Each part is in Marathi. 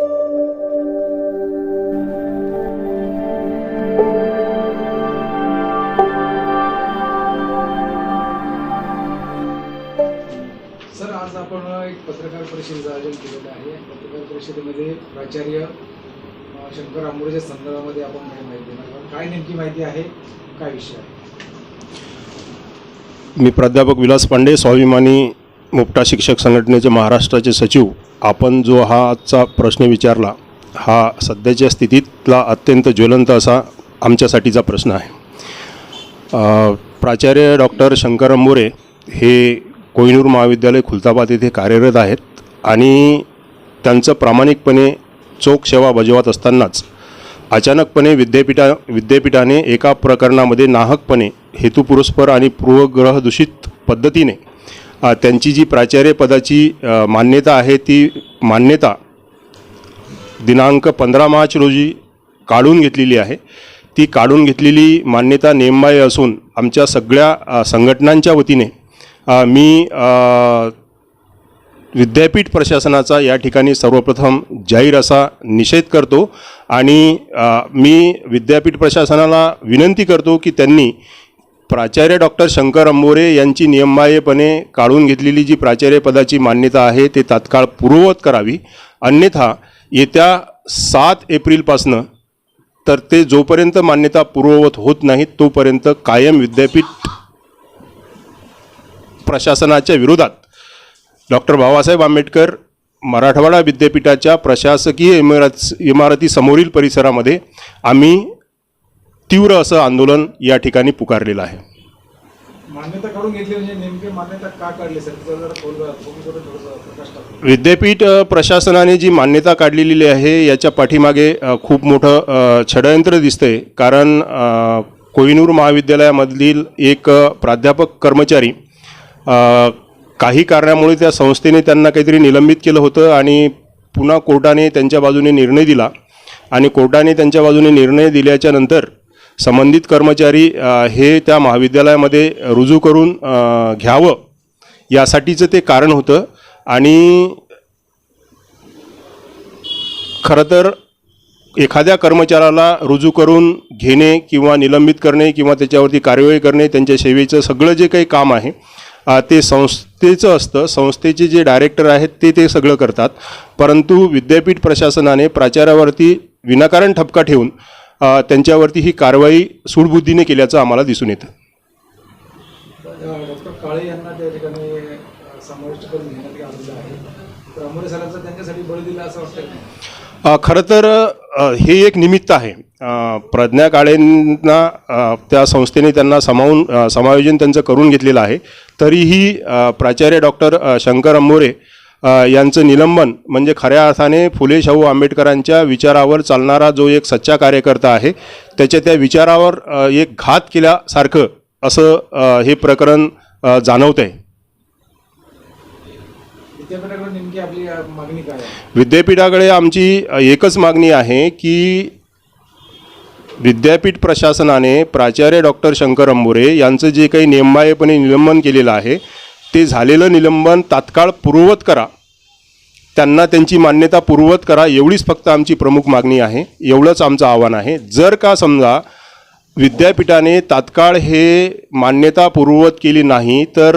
सर आज आपण एक पत्रकार परिषदेचं आयोजन केलेलं आहे. पत्रकार परिषदेमध्ये प्राचार्य शंकर आंबोरेच्या संदर्भामध्ये आपण काही माहिती देणार काय नेमकी माहिती आहे? काय विषय आहे? मी प्राध्यापक विलास पांडे स्वाभिमानी मुपटा शिक्षक संघटनेचे महाराष्ट्राचे सचिव आपण जो हा आजचा प्रश्न विचारला हा सध्याच्या स्थितीतला अत्यंत ज्वलंत असा आमच्यासाठीचा प्रश्न आहे. प्राचार्य डॉक्टर शंकर अंबोरे हे कोहिनूर महाविद्यालय खुलताबाद येथे कार्यरत आहेत आणि त्यांचं प्रामाणिकपणे चोख सेवा बजावत असतानाच अचानकपणे विद्यापीठा विद्यापीठाने एका प्रकरणामध्ये नाहकपणे हेतुपुरस्पर आणि पूर्वग्रहदूषित पद्धतीने त्यांची जी प्राचार्य पदाची मान्यता आहे ती मान्यता दिनांक पंधरा मार्च रोजी काढून घेतलेली आहे. ती काढून घेतलेली मान्यता नेमबाय असून आमच्या सगळ्या संघटनांच्या वतीने मी विद्यापीठ प्रशासनाचा या ठिकाणी सर्वप्रथम जाहीर असा निषेध करतो आणि मी विद्यापीठ प्रशासनाला विनंती करतो की त्यांनी प्राचार्य डॉक्टर शंकर अंबोरे यांची नियमबाह्यपणे काढून घेतलेली जी प्राचार्य पदाची मान्यता आहे ते तात्काळ पूर्ववत करावी. अन्यथा येत्या सात एप्रिलपासनं तर ते जोपर्यंत मान्यता पूर्ववत होत नाहीत तोपर्यंत कायम विद्यापीठ प्रशासनाच्या विरोधात. डॉक्टर बाबासाहेब आंबेडकर मराठवाडा विद्यापीठाच्या प्रशासकीय इमारत इमारतीसमोरील परिसरामध्ये आम्ही तीव्र असं आंदोलन या ठिकाणी पुकारलेलं आहे. म्हणजे विद्यापीठ प्रशासनाने जी मान्यता काढलेली आहे याच्या पाठीमागे खूप मोठं षडयंत्र दिसतंय. कारण कोहिनूर महाविद्यालयामधील एक प्राध्यापक कर्मचारी काही कारणामुळे त्या संस्थेने त्यांना काहीतरी निलंबित केलं होतं आणि पुन्हा कोर्टाने त्यांच्या बाजूने निर्णय दिला. आणि कोर्टाने त्यांच्या बाजूने निर्णय दिल्याच्या नंतर संबंधित कर्मचारी हे त्या महाविद्यालयामध्ये रुजू करून घ्यावं यासाठीचं ते कारण होतं. आणि खरं तर एखाद्या कर्मचाऱ्याला रुजू करून घेणे किंवा निलंबित करणे किंवा त्याच्यावरती कार्यवाही करणे त्यांच्या सेवेचं सगळं जे काही काम आहे ते संस्थेचं असतं. संस्थेचे जे डायरेक्टर आहेत ते ते सगळं करतात. परंतु विद्यापीठ प्रशासनाने प्राचार्यावरती विनाकारण ठपका ठेवून त्यांच्यावरती ही कारवाई सूडबुद्धीने केल्याचं आम्हाला दिसून येतं. डॉक्टर काळे यांना त्या ठिकाणी अ, समाविष्ट करून घेण्यात आलेलं आहे. तर आंबोरे सरांचा त्यांच्यासाठी बळी दिला असं वाटतं का? अ, खरं तर हे एक निमित्त आहे. प्रज्ञा काळेंना त्या संस्थेने त्यांना समावून समायोजन त्यांचं करून घेतलेलं आहे. तरीही प्राचार्य डॉक्टर शंकर अंबोरे यांचं निलंबन म्हणजे खऱ्या अर्थाने फुले शाहू आंबेडकरांच्या विचारावर चालणारा जो एक सच्चा कार्यकर्ता आहे त्याच्या त्या विचारावर एक घात केल्यासारखं असं हे प्रकरण जाणवत आहे? विद्यापीठाकडे आमची एकच मागणी आहे की विद्यापीठ प्रशासनाने प्राचार्य डॉक्टर शंकर अंबोरे यांचं जे काही नियमबाह्यपणे निलंबन केलेलं आहे ते झालेलं निलंबन तात्काळ पूर्ववत करा. त्यांना त्यांची मान्यता पूर्ववत करा एवढीच फक्त आमची प्रमुख मागणी आहे एवढंच आमचं आव्हान आहे. जर का समजा विद्यापीठाने तात्काळ हे मान्यता पूर्ववत केली नाही तर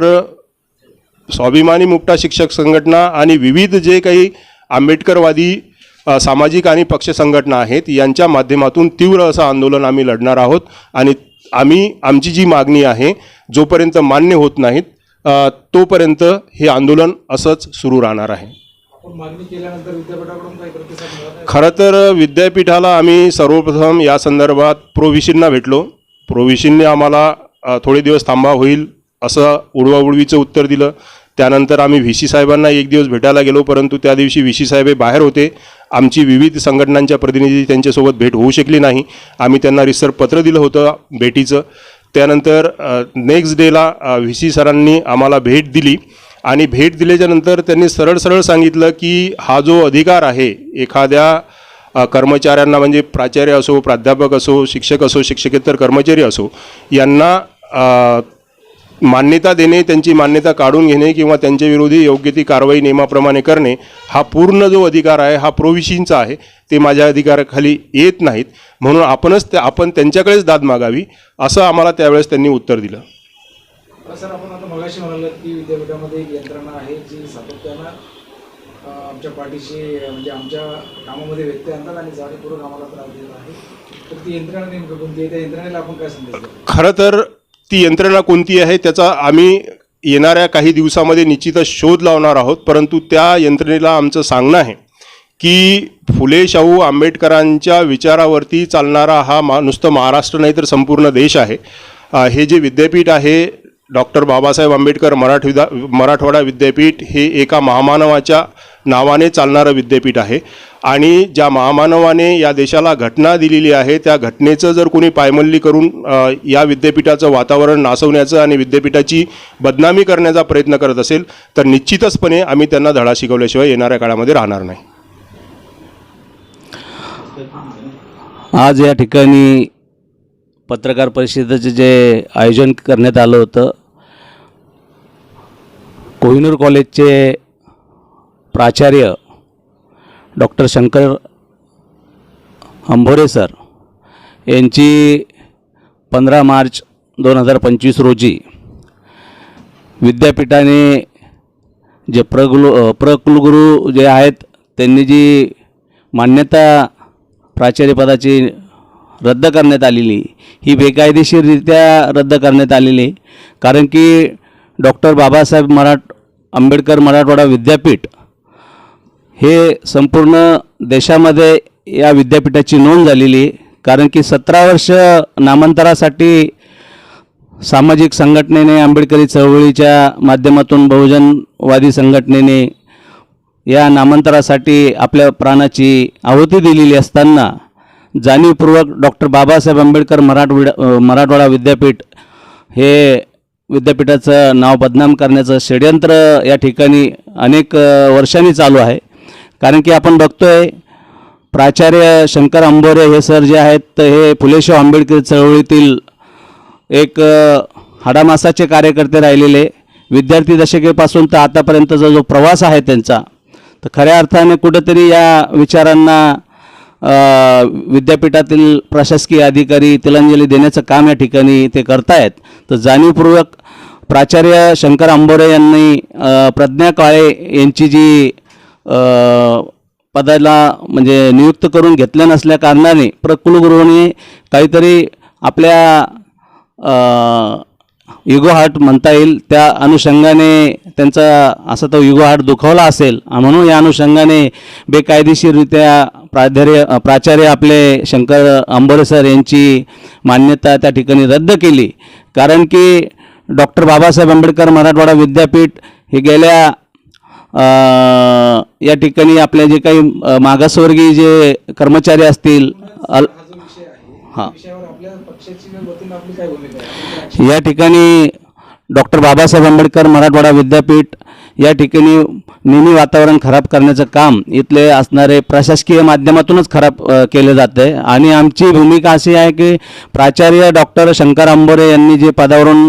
स्वाभिमानी मुक्ता शिक्षक संघटना आणि विविध जे काही आंबेडकरवादी सामाजिक आणि पक्ष संघटना आहेत यांच्या माध्यमातून तीव्र असं आंदोलन आम्ही लढणार आहोत आणि आम्ही आमची जी मागणी आहे जोपर्यंत मान्य होत नाहीत तोपर्यंत हे आंदोलन असंच सुरू राहणार आहे. खरं तर विद्यापीठाला आम्ही सर्वप्रथम या संदर्भात प्रोव्हिशनना भेटलो. प्रोव्हिशनने आम्हाला थोडे दिवस थांबा होईल असं उडवाउडवीचं उत्तर दिलं. त्यानंतर आम्ही व्ही सी साहेबांना एक दिवस भेटायला गेलो परंतु त्या दिवशी व्ही सी साहेब बाहेर होते. आमची विविध संघटनांच्या प्रतिनिधी त्यांच्यासोबत भेट होऊ शकली नाही. आम्ही त्यांना रिसर पत्र दिलं होतं भेटीचं. त्यानंतर नेक्स्ट डेला व्ही सी सरांनी आम्हाला भेट दिली. आणि भेट दिल्याच्यानंतर त्यांनी सरळ सरळ सांगितलं की हा जो अधिकार आहे एखाद्या कर्मचाऱ्यांना म्हणजे प्राचार्य असो प्राध्यापक असो शिक्षक असो शिक्षकेतर कर्मचारी असो यांना मान्यता देणे त्यांची मान्यता काढून घेणे किंवा त्यांच्या विरोधी योग्य ती कारवाई नियमाप्रमाणे करणे हा पूर्ण जो अधिकार आहे हा प्रोविशींचा आहे ते माझ्या अधिकाराखाली येत नाहीत. म्हणून आपणच त्या आपण त्यांच्याकडेच दाद मागावी असं आम्हाला त्यावेळेस त्यांनी उत्तर दिलं. सर आपण आता मगाशी म्हणाल की विद्यापीठामध्ये एक यंत्रणा आहे जी सातत्यानं आमच्या पाठीशी म्हणजे आमच्या कामामध्ये व्यत्यय आणतात आणि जाणीवपूर्वक आम्हाला त्रास आहे. तर ती यंत्रणा नेमकं कोणती त्या यंत्रणेला आपण काय संदेश खरं तर ती यंत्रणा कोणती आहे त्याचा आम्ही येणाऱ्या काही दिवसामध्ये निश्चितच शोध लावणार आहोत परंतु त्या यंत्रणेला आमचं सांगणं आहे की फुले शाहू आंबेडकरांच्या विचारावरती चालणारा हा मा नुसतं महाराष्ट्र नाही तर संपूर्ण देश आहे. हे जे विद्यापीठ आहे डॉक्टर बाबासाहेब आंबेडकर मराठी विदा मराठवाडा विद्यापीठ हे एका महामानवाच्या नावाने चालणारं विद्यापीठ आहे. आणि ज्या महामानवाने या देशाला घटना दिलेली आहे त्या घटनेचं जर कोणी पायमल्ली करून या विद्यापीठाचं वातावरण नासवण्याचं आणि विद्यापीठाची बदनामी करण्याचा प्रयत्न करत असेल तर निश्चितचपणे आम्ही त्यांना धडा शिकवल्याशिवाय येणाऱ्या काळामध्ये राहणार नाही. आज या ठिकाणी पत्रकार परिषदेचं जे आयोजन करण्यात आलं होतं कोहिनूर कॉलेजचे प्राचार्य डॉक्टर शंकर अंभोरे सर यांची पंधरा मार्च दोन हजार पंचवीस रोजी विद्यापीठाने जे प्रगुलू प्रकुलगुरू जे आहेत त्यांनी जी मान्यता प्राचार्यपदाची रद्द करण्यात आलेली ही बेकायदेशीररित्या रद्द करण्यात आलेली कारण की डॉक्टर बाबासाहेब मराठ आंबेडकर मराठवाडा विद्यापीठ हे संपूर्ण देशामध्ये या विद्यापीठाची नोंद झालेली आहे. कारण की सतरा वर्ष नामांतरासाठी सामाजिक संघटनेने आंबेडकरी चळवळीच्या माध्यमातून बहुजनवादी संघटनेने या नामांतरासाठी आपल्या प्राणाची आहुती दिलेली असताना जाणीवपूर्वक डॉक्टर बाबासाहेब आंबेडकर मराठवाडा मराठवाडा विद्यापीठ हे विद्यापीठाचं नाव बदनाम करण्याचं षडयंत्र या ठिकाणी अनेक वर्षांनी चालू आहे. कारण की आपण बघतोय प्राचार्य शंकर अंबोरे हे सर जे आहेत तर हे फुलेशाह आंबेडकर चळवळीतील एक हाडामासाचे कार्यकर्ते राहिलेले. विद्यार्थी दशकेपासून तर आतापर्यंतचा जो प्रवास आहे त्यांचा तर खऱ्या अर्थाने कुठंतरी या विचारांना विद्यापीठातील प्रशासकीय अधिकारी तिलांजली देण्याचं काम या ठिकाणी ते करतायत. तर जाणीवपूर्वक प्राचार्य शंकर आंबोरे यांनी प्रज्ञा काळे यांची जी पदाला म्हणजे नियुक्त करून घेतल्या नसल्या कारणाने प्रकुलगुरूंनी काहीतरी आपल्या युगो हार्ट म्हणता येईल त्या अनुषंगाने त्यांचा असा तो युगो हार्ट दुखावला असेल म्हणून या अनुषंगाने बेकायदेशीररित्या प्राचार्य प्राचार्य आपले शंकर अंबोरे सर यांची मान्यता त्या ठिकाणी रद्द केली. कारण की डॉक्टर बाबासाहेब आंबेडकर मराठवाडा विद्यापीठ हे गेल्या या ठिकाणी आपले जे काही मागासवर्गीय जे कर्मचारी असतील अल हा. या ठिकाणी डॉक्टर बाबासाहेब आंबेडकर मराठवाडा विद्यापीठ या ठिकाणी नेहमी वातावरण खराब करण्याचं काम इथले असणारे प्रशासकीय माध्यमातूनच खराब केलं जातं. आहे आणि आमची भूमिका अशी आहे की प्राचार्य डॉक्टर शंकर आंबोरे यांनी जे पदावरून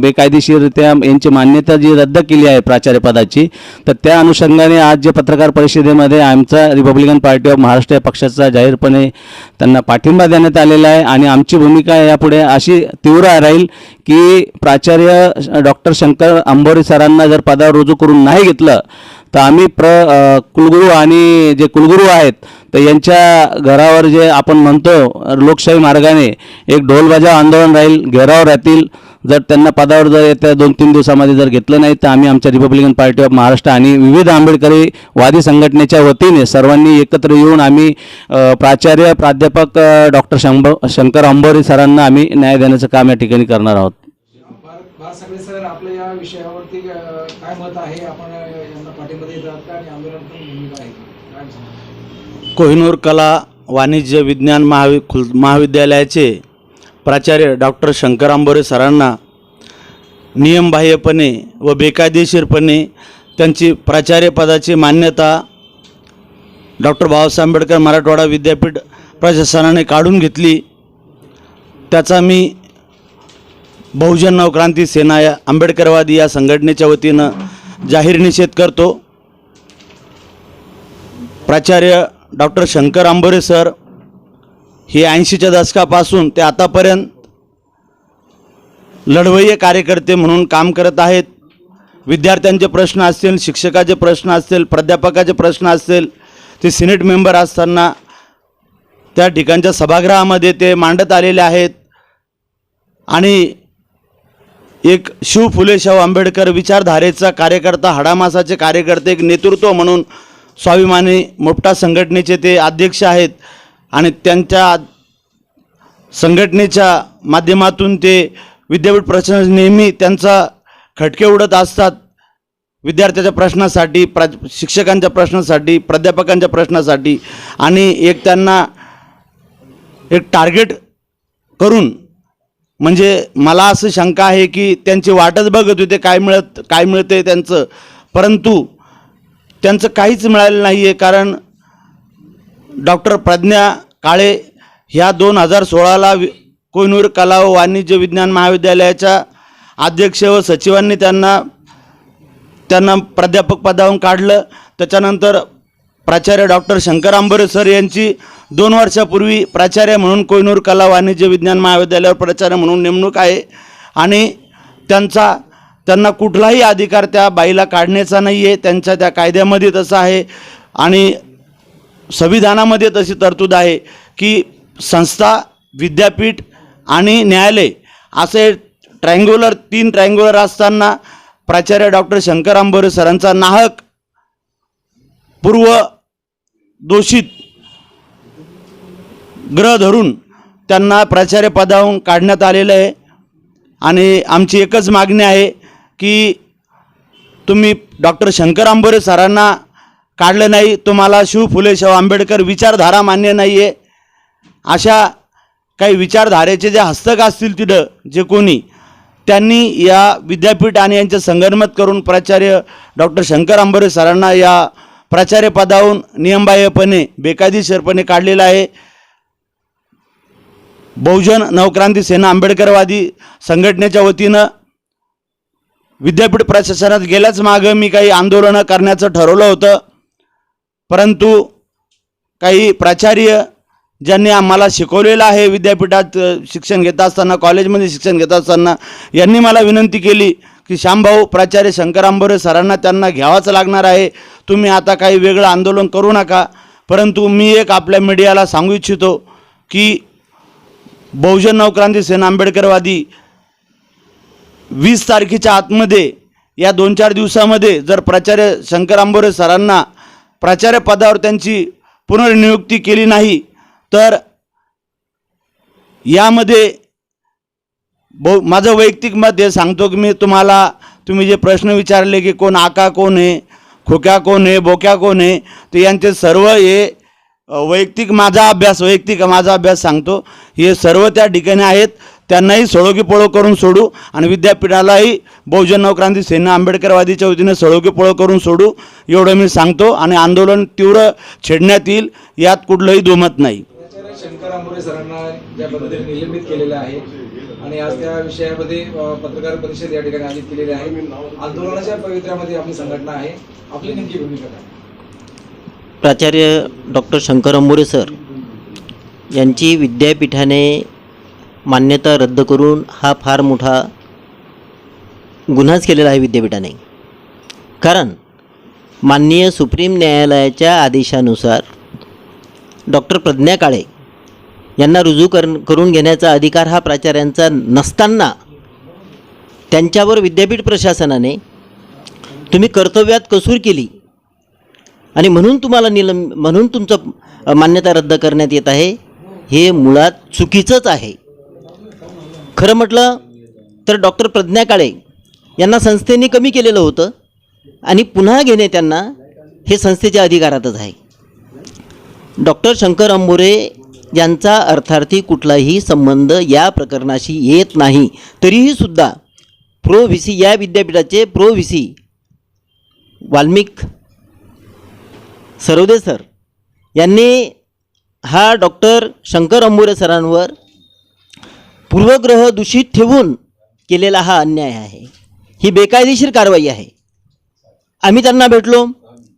बेकायदेशीररित्या यांची मान्यता जी रद्द केली आहे प्राचार्य पदाची तर त्या अनुषंगाने आज जे पत्रकार परिषदेमध्ये आमचा रिपब्लिकन पार्टी ऑफ महाराष्ट्र या पक्षाचा जाहीरपणे त्यांना पाठिंबा देण्यात आलेला आहे. आणि आमची भूमिका यापुढे अशी तीव्र राहील की प्राचार्य डॉक्टर शंकर आंबोरे सरांना जर पदावर रुजू करून नाही घेतलं तर आम्ही प्र कुलगुरू आणि जे कुलगुरू आहेत तर यांच्या घरावर जे आपण म्हणतो लोकशाही मार्गाने एक ढोलबाजा आंदोलन राहील घेराव राहतील जर त्यांना पदावर जर येत्या दोन तीन दिवसामध्ये जर घेतलं नाही तर आम्ही आमच्या रिपब्लिकन पार्टी ऑफ महाराष्ट्र आणि विविध आंबेडकरी वादी संघटनेच्या वतीने सर्वांनी एकत्र येऊन आम्ही प्राचार्य प्राध्यापक डॉक्टर शंभ शंकर अंबोरी सरांना आम्ही न्याय देण्याचं काम या ठिकाणी करणार आहोत. सगळे सर आपल्या या विषयावरती काय मत आहे? आपण यांना पाठिंबा देत आहात का? आणि आंदोलन पण भूमिका आहे. कोहिनूर कला वाणिज्य विज्ञान महावि खुल महाविद्यालयाचे प्राचार्य डॉक्टर शंकर आंबोरे सरांना नियमबाह्यपणे व बेकायदेशीरपणे त्यांची प्राचार्यपदाची मान्यता डॉक्टर बाबासाहेब आंबेडकर मराठवाडा विद्यापीठ प्रशासनाने काढून घेतली. त्याचा मी बहुजन नवक्रांती सेना या आंबेडकरवादी या संघटनेच्या वतीनं जाहीर निषेध करतो. प्राचार्य डॉक्टर शंकर आंबोरे सर हे ऐंशीच्या दशकापासून ते आतापर्यंत लढवय्य कार्यकर्ते म्हणून काम करत आहेत. विद्यार्थ्यांचे प्रश्न असतील शिक्षकाचे प्रश्न असतील प्राध्यापकाचे प्रश्न असतील ते सिनेट मेंबर असताना त्या ठिकाणच्या सभागृहामध्ये ते मांडत आलेले आहेत. आणि एक शिव फुले शाहू आंबेडकर विचारधारेचा कार्यकर्ता हाडामासाचे कार्यकर्ते एक नेतृत्व म्हणून स्वाभिमानी मोपटा संघटनेचे ते अध्यक्ष आहेत आणि त्यांच्या संघटनेच्या माध्यमातून ते विद्यापीठ प्रश्न नेहमी त्यांचा खटके उडत असतात. विद्यार्थ्याच्या प्रश्नासाठी प्रा शिक्षकांच्या प्रश्नासाठी प्राध्यापकांच्या प्रश्नासाठी आणि एक त्यांना एक टार्गेट करून म्हणजे मला असं शंका आहे की त्यांची वाटच बघत होते काय मिळत काय मिळते त्यांचं. परंतु त्यांचं काहीच मिळालं नाही आहे कारण डॉक्टर प्रज्ञा काळे ह्या दोन हजार सोळाला वि कोहिनूर कला व वाणिज्य विज्ञान महाविद्यालयाच्या अध्यक्ष व सचिवांनी त्यांना त्यांना प्राध्यापक पदावरून काढलं. त्याच्यानंतर प्राचार्य डॉक्टर शंकर आंबोरे सर यांची दोन वर्षापूर्वी प्राचार्य म्हणून कोहिनूर कला वाणिज्य विज्ञान महाविद्यालयावर प्राचार्य म्हणून नेमणूक आहे. आणि त्यांचा त्यांना कुठलाही अधिकार त्या बाईला काढण्याचा नाही आहे त्यांच्या त्या कायद्यामध्ये तसं आहे. आणि संविधानामध्ये तशी तरतूद आहे की संस्था विद्यापीठ आणि न्यायालय असे ट्रँग्युलर तीन ट्रँग्युलर असताना प्राचार्य डॉक्टर शंकर आंबोरे सरांचा नाहक पूर्व दोषित ग्रह धरून त्यांना प्राचार्य पदावरून काढण्यात आलेलं आहे. आणि आमची एकच मागणी आहे की तुम्ही डॉक्टर शंकर आंबोरे सरांना काढलं नाही तुम्हाला शिव फुले शाहू आंबेडकर विचारधारा मान्य नाही आहे अशा काही विचारधारेचे जे हस्तक असतील तिथं जे कोणी त्यांनी या विद्यापीठ आणि यांचं संगनमत करून प्राचार्य डॉक्टर शंकर आंबोरे सरांना या प्राचार्य पदावरून नियमबाह्यपणे बेकायदेशीरपणे काढलेलं आहे. बहुजन नवक्रांती सेना आंबेडकरवादी संघटनेच्या वतीनं विद्यापीठ प्रशासनात गेल्याच मागं मी काही आंदोलनं करण्याचं ठरवलं होतं. परंतु काही प्राचार्य ज्यांनी आम्हाला शिकवलेलं आहे विद्यापीठात शिक्षण घेत असताना कॉलेजमध्ये शिक्षण घेत असताना यांनी मला विनंती केली की श्यामभाऊ प्राचार्य शंकर आंबोरे सरांना त्यांना घ्यावाच लागणार आहे. तुम्ही आता काही वेगळं आंदोलन करू नका. परंतु मी एक आपल्या मीडियाला सांगू इच्छितो की बहुजन नवक्रांती सेना आंबेडकरवादी वीस तारखेच्या आतमध्ये या दोन चार दिवसामध्ये जर प्राचार्य शंकर आंबोरे सरांना प्राचार्य पदावर त्यांची पुनर्नियुक्ती केली नाही तर यामध्ये बहु माझं वैयक्तिक मत हे सांगतो की मी तुम्हाला तुम्ही जे प्रश्न विचारले की कोण आका कोण आहे खोक्या कोण आहे बोक्या कोण आहे तर यांचे सर्व हे वैयक्तिक माझा अभ्यास वैयक्तिक माझा अभ्यास सांगतो. हे सर्व त्या ठिकाणी आहेत. त्यांनाही सळोगी पळो करून सोडू आणि विद्यापीठालाही बहुजन नवक्रांती सेना आंबेडकरवादीच्या वतीने सळोगी पळो करून सोडू एवढं मी सांगतो. आणि आंदोलन तीव्र छेडण्यात येईल यात कुठलंही दुमत नाही. शंकर आंबोरे सरांना ज्या पद्धतीने निलंबित केलेलं आहे आणि आज त्या विषयामध्ये पत्रकार परिषद या ठिकाणी आयोजित केलेली आहे. आंदोलनाच्या पवित्र्यामध्ये आपली संघटना आहे. आपली नेमकी भूमिका काय? प्राचार्य डॉक्टर शंकर अंबोरे सर यांची विद्यापीठाने मान्यता रद्द करून हा फार मोठा गुन्हाच केलेला आहे विद्यापीठाने. कारण माननीय सुप्रीम न्यायालयाच्या आदेशानुसार डॉक्टर प्रज्ञा काळे यांना रुजू कर करून घेण्याचा अधिकार हा प्राचार्यांचा नसताना त्यांच्यावर विद्यापीठ प्रशासनाने तुम्ही कर्तव्यात कसूर केली. आणि म्हणून तुम्हाला निलंब म्हणून तुमचं मान्यता रद्द करण्यात येत आहे हे मुळात चुकीचंच आहे. खरं म्हटलं तर डॉक्टर प्रज्ञा काळे यांना संस्थेने कमी केलेलं होतं आणि पुन्हा घेणे त्यांना हे संस्थेच्या अधिकारातच आहे. डॉक्टर शंकर अंबोरे यांचा अर्थार्थी कुठलाही संबंध या प्रकरणाशी येत नाही. तरीही सुद्धा प्रो व्ही सी या विद्यापीठाचे pro V C Valmik Sarode sir यांनी हा डॉक्टर शंकर अंबोरे सरांवर पूर्वग्रह दूषित ठेवून केलेला हा अन्याय आहे. ही बेकायदेशीर कारवाई आहे. आम्ही त्यांना भेटलो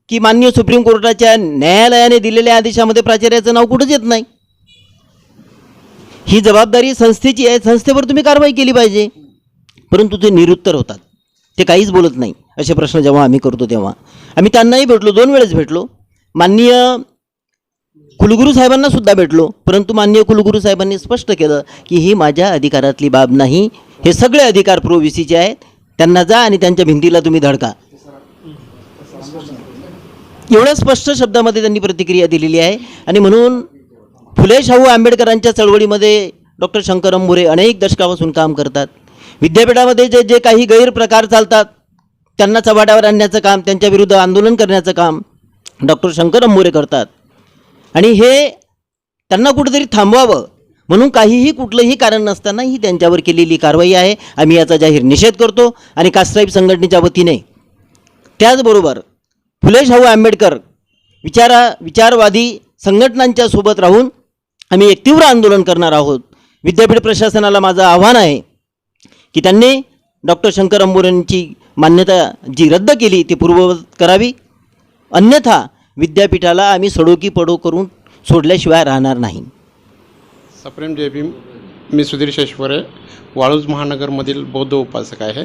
की माननीय सुप्रीम कोर्टाच्या न्यायालयाने दिलेल्या आदेशामध्ये प्राचार्याचं नाव कुठंच येत नाही. ही जबाबदारी संस्थेची आहे संस्थेवर तुम्ही कारवाई केली पाहिजे. परंतु ते निरुत्तर होतात. ते काहीच बोलत नाही. असे प्रश्न जेव्हा आम्ही करतो तेव्हा. आम्ही त्यांनाही भेटलो दोन वेळेस भेटलो. माननीय कुलगुरू साहेबांना सुद्धा भेटलो. परंतु माननीय कुलगुरू साहेबांनी स्पष्ट केलं की ही माझ्या अधिकारातली बाब नाही. हे सगळे अधिकार प्रो व्ही सीचे आहेत. त्यांना जा आणि त्यांच्या भिंतीला तुम्ही धडका. एवढ्या स्पष्ट शब्दामध्ये त्यांनी प्रतिक्रिया दिलेली आहे. आणि म्हणून फुले शाहू आंबेडकरांच्या चळवळीमध्ये डॉक्टर शंकर अंबुरे अनेक दशकापासून काम करतात. विद्यापीठामध्ये जे जे काही गैरप्रकार चालतात त्यांना चव्हाट्यावर आणण्याचं काम त्यांच्या विरुद्ध आंदोलन करण्याचं काम डॉक्टर शंकर अंबुरे करतात. आणि हे त्यांना कुठेतरी थांबवावं म्हणून काहीही कुठलंही कारण नसताना ही त्यांच्यावर केलेली कारवाई आहे. आम्ही याचा जाहीर निषेध करतो आणि कास्ट्राईब संघटनेच्या वतीने. त्याचबरोबर फुले शाहू आंबेडकर विचारा विचारवादी संघटनांच्या सोबत राहून आम्ही एक तीव्र आंदोलन करणार आहोत. विद्यापीठ प्रशासनाला माझं आव्हान आहे की त्यांनी डॉक्टर शंकर अंबोरेंची मान्यता जी रद्द केली ती पूर्ववत करावी. अन्यथा विद्यापीठाला आम्ही सडोकी पडो करून सोडल्याशिवाय राहणार नाही. सप्रेम जे भीम. मी सुधीर शेश्वरे वाळूज महानगरमधील बौद्ध उपासक आहे.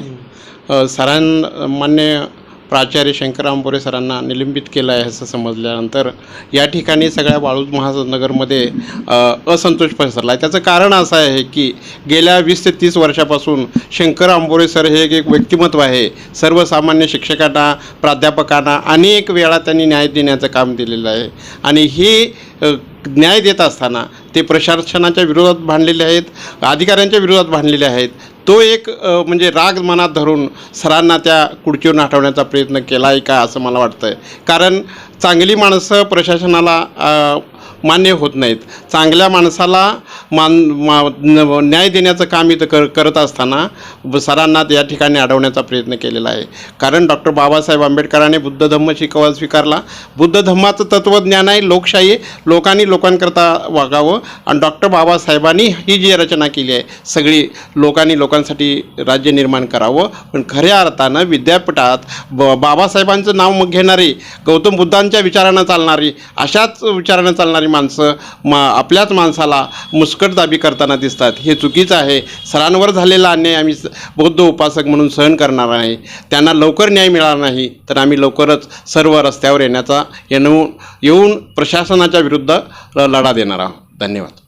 सरां मान्य प्राचार्य शंकर आंबोरे सरांना निलंबित केलं आहे असं समजल्यानंतर या ठिकाणी सगळ्या वाळूज महानगरमध्ये असंतोष पसरला आहे. त्याचं कारण असं आहे की गेल्या वीस ते तीस वर्षापासून शंकर आंबोरे सर हे एक एक व्यक्तिमत्व आहे. सर्वसामान्य शिक्षकांना प्राध्यापकांना अनेक वेळा त्यांनी न्याय देण्याचं काम दिलेलं आहे. आणि हे न्याय देत असताना ते प्रशासनाच्या विरोधात भांडलेले आहेत अधिकाऱ्यांच्या विरोधात भांडलेले आहेत. तो एक म्हणजे राग मनात धरून सरांना त्या खुर्चीवरून हटवण्याचा प्रयत्न केला आहे का असं मला वाटतं आहे कारण चांगली माणसं प्रशासनाला मान्य होत नाहीत. चांगल्या माणसाला मान मा न- न्याय देण्याचं काम इथं कर करत असताना सरांना या ठिकाणी अडवण्याचा प्रयत्न केलेला आहे. कारण डॉक्टर बाबासाहेब आंबेडकरांनी बुद्ध धम्म शिकवा स्वीकारला. बुद्ध धम्माचं तत्त्वज्ञान आहे लोकशाही लोकांनी लोकांकरता वागावं. आणि डॉक्टर बाबासाहेबांनी ही जी रचना केली आहे सगळी लोकांनी लोकांसाठी राज्य निर्माण करावं. पण खऱ्या अर्थानं विद्यापीठात ब बाबासाहेबांचं नाव मग घेणारी गौतम बुद्धांच्या विचारानं चालणारी अशाच विचारानं चालणारी माणसं मा आपल्याच माणसाला मुस्कटदाबी करताना दिसतात. हे चुकीचं आहे. सरांवर झालेला अन्याय आम्ही बौद्ध उपासक म्हणून सहन करणार आहे. त्यांना लवकर न्याय मिळाला नाही तर आम्ही लवकरच सर्व रस्त्यावर येण्याचा येऊन येऊन प्रशासनाच्या विरुद्ध लढा देणार आहोत. धन्यवाद.